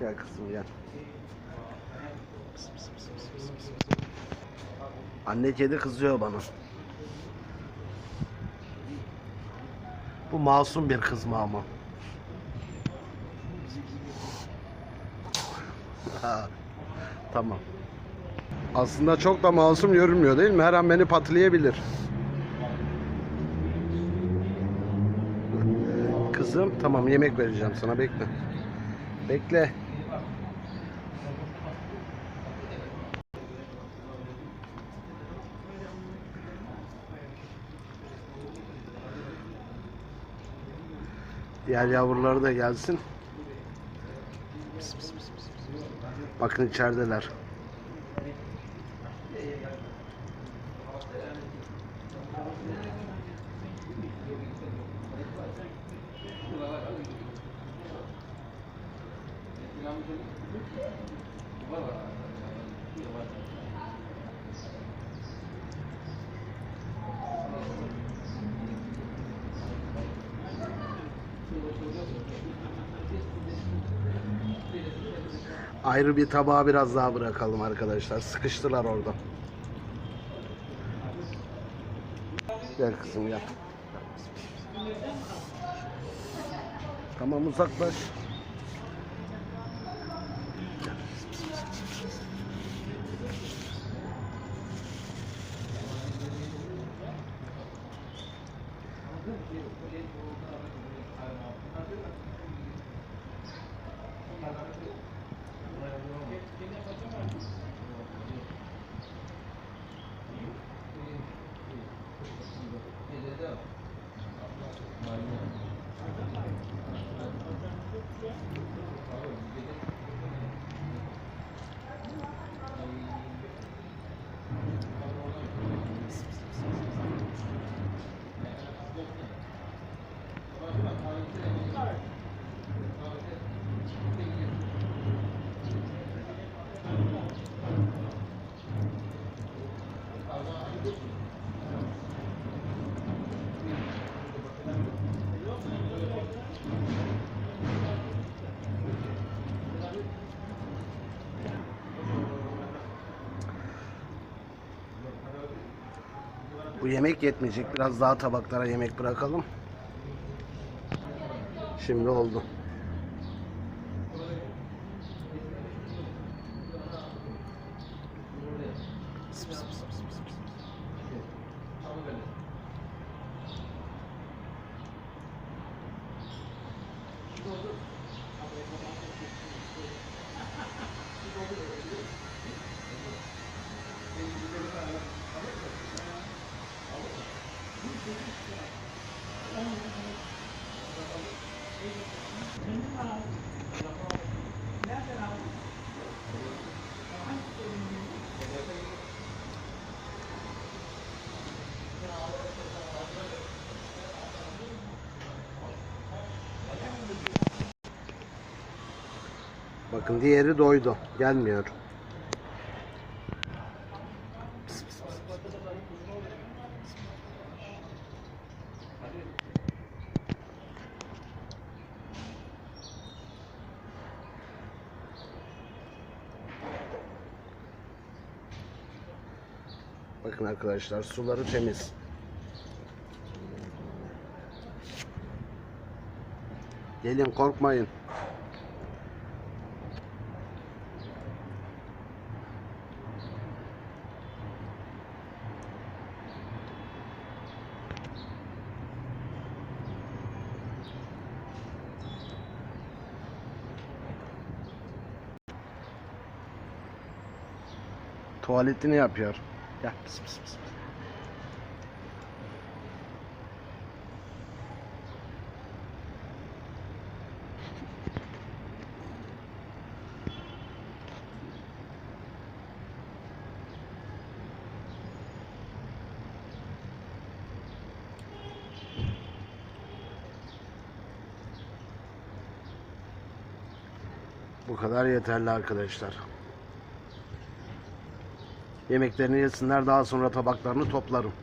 Gel kızım gel. Anne kedi kızıyor bana. Bu masum bir kızma ama. Tamam. Aslında çok da masum görünmüyor değil mi? Her an beni patlayabilir. Kızım tamam yemek vereceğim sana bekle. Bekle. Diğer yavruları da gelsin. Bakın içerideler. Ayrı bir tabağa biraz daha bırakalım arkadaşlar. Sıkıştılar orada. Gel kızım gel. Tamam uzaklaş. Yemek yetmeyecek. Biraz daha tabaklara yemek bırakalım. Şimdi oldu. Pıs, pıs, Bakın diğeri doydu. Gelmiyor. Bakın arkadaşlar suları temiz. Gelin korkmayın. Tuvaletini yapıyor. Pıs pıs pıs. pıs. Bu kadar yeterli arkadaşlar. Yemeklerini yesinler daha sonra tabaklarını toplarım.